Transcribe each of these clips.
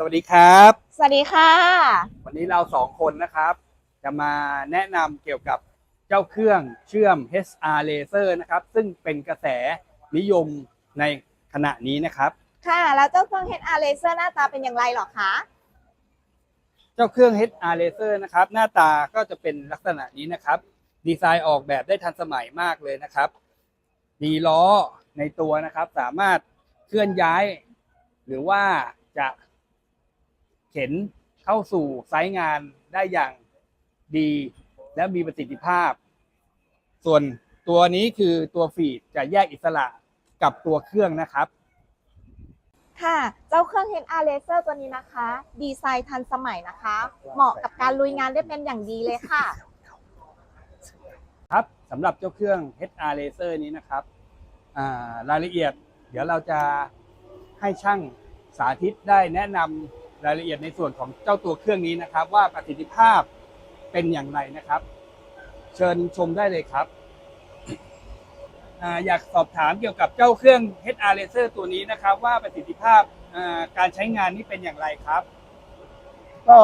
สวัสดีครับ สวัสดีค่ะ วันนี้เราสองคนนะครับ จะมาแนะนำเกี่ยวกับเจ้าเครื่องเชื่อม HR Laser นะครับ ซึ่งเป็นกระแสนิยมในขณะนี้นะครับ ค่ะ แล้วเจ้าเครื่อง HR Laser หน้าตาเป็นอย่างไรหรอคะ เจ้าเครื่อง HR Laser นะครับ หน้าตาก็จะเป็นลักษณะนี้นะครับ ดีไซน์ออกแบบได้ทันสมัยมากเลยนะครับ มีล้อในตัวนะครับ สามารถเคลื่อนย้าย หรือว่าจะ เข็นเข้าสู่ไซต์งานได้อย่างดีและมีประสิทธิภาพ ส่วนตัวนี้คือตัวฟีดจะแยกอิสระกับตัวเครื่องนะครับ ค่ะ เจ้าเครื่อง HR Laser ตัวนี้นะคะ ดีไซน์ทันสมัยนะคะ เหมาะกับการลุยงานได้เป็นอย่างดีเลยค่ะ ครับสำหรับเจ้าเครื่อง HR Laser นี้นะครับอ่ารายละเอียด เดี๋ยวเราจะให้ช่างสาธิตได้แนะนำ รายละเอียดในส่วนของเจ้าตัวเครื่องนี้นะครับ ว่าประสิทธิภาพเป็นอย่างไรนะครับ เชิญชมได้เลยครับอาอยากสอบถามเกี่ยวกับเจ้าเครื่อง HR Laser ตัวนี้นะครับ ว่าประสิทธิภาพอ่าการใช้งานนี้เป็นอย่างไรครับ ก็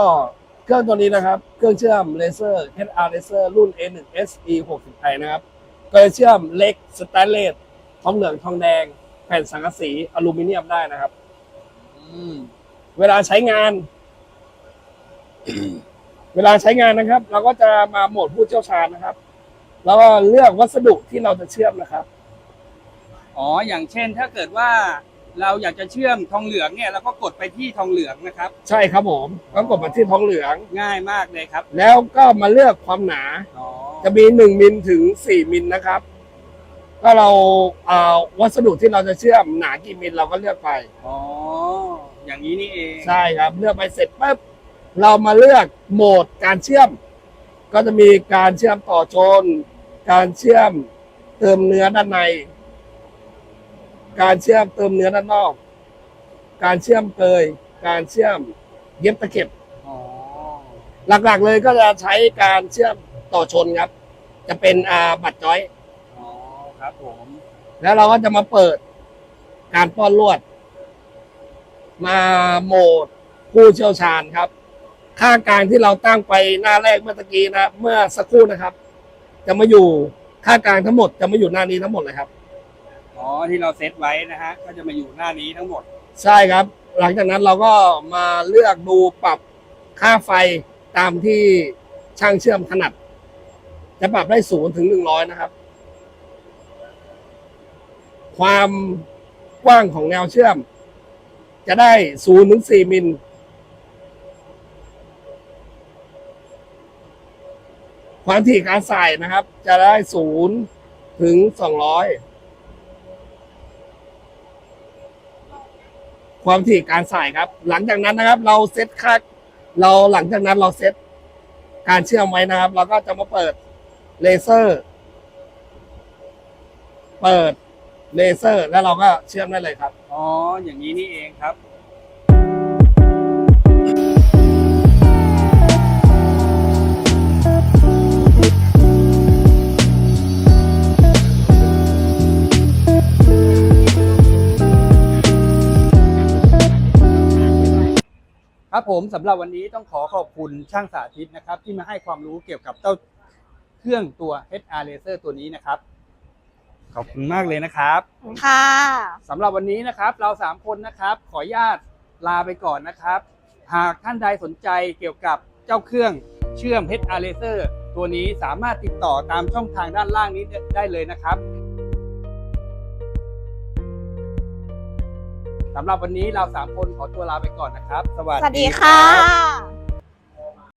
เครื่องตัวนี้นะครับ เครื่องเชื่อมเลเซอร์ HR Laser รุ่น A1 SE 60 ไทนะครับ ก็จะเชื่อมเหล็กสแตนเลสทองเหลืองทองแดง แผ่นสังกะสีอลูมิเนียมได้นะครับ อืม เวลาใช้งาน เวลาใช้งานนะครับ เราก็จะมาโหมดผู้เชี่ยวชาญนะครับ แล้วก็เลือกวัสดุที่เราจะเชื่อมนะครับ อ๋อ อย่างเช่น ถ้าเกิดว่าเราอยากจะเชื่อมทองเหลืองเนี่ยเราก็กดไปที่ทองเหลืองนะครับ ใช่ครับผมก็กดมาที่ทองเหลือง ง่ายมากเลยครับ แล้วก็มาเลือกความหนา อ๋อ จะมีหนึ่งมิลถึงสี่มิลนะครับ ก็เราเอาวัสดุที่เราจะเชื่อมหนากี่มิลเราก็เลือกไป อ๋อ อย่างนี้นี่เองใช่ครับ เลือกไปเสร็จปุ๊บเรามาเลือกโหมดการเชื่อม ก็จะมีการเชื่อมต่อโจนการเชื่อมเติมเนื้อด้านใน การเชื่อมเติมเนื้อด้านนอก การเชื่อมเกยการเชื่อมเย็บตะเข็บอ๋อหลักๆเลยก็จะใช้การเชื่อมต่อชนครับ จะเป็นอาบัตรจอยอ๋อครับผมแล้วเราก็จะมาเปิดการป้อนลวด มาโหมดผู้เชี่ยวชาญครับ ค่ากลางที่เราตั้งไปหน้าแรกเมื่อตะกี้นะ เมื่อสักครู่นะครับ จะมาอยู่ค่ากลางทั้งหมดจะมาอยู่หน้านี้ทั้งหมดเลยครับ อ๋อที่เราเซตไว้นะฮะก็จะมาอยู่หน้านี้ทั้งหมด ใช่ครับ หลังจากนั้นเราก็มาเลือกดูปรับค่าไฟตามที่ช่างเชื่อมถนัด จะปรับได้ศูนย์ถึงหนึ่งร้อยนะครับ ความกว้างของแนวเชื่อม จะได้ศูนย์ถึงสี่มิล ความถี่การใส่นะครับ จะได้ศูนย์ถึงสองร้อยความถี่การใส่ครับ หลังจากนั้นนะครับ เราเซตค่าเราหลังจากนั้นเราเซตการเชื่อมไว้นะครับ เราก็จะมาเปิดเลเซอร์ เปิด เลเซอร์ แล้วเราก็เชื่อมได้เลยครับ อ๋อ อย่างนี้นี่เองครับ ครับผมสำหรับวันนี้ต้องขอขอบคุณช่างสาธิตนะครับ ที่มาให้ความรู้เกี่ยวกับเจ้าเครื่องตัว HR Laser ตัวนี้นะครับ ขอบคุณมากเลยนะครับ ค่ะ สำหรับวันนี้นะครับเราสามคนนะครับขออนุญาตลาไปก่อนนะครับ หากท่านใดสนใจเกี่ยวกับเจ้าเครื่องเชื่อม HR Laser ตัวนี้สามารถติดต่อตามช่องทางด้านล่างนี้ได้เลยนะครับสำหรับวันนี้เราสามคนขอตัวลาไปก่อนนะครับ สวัสสวัสดีดีคค่ะรับ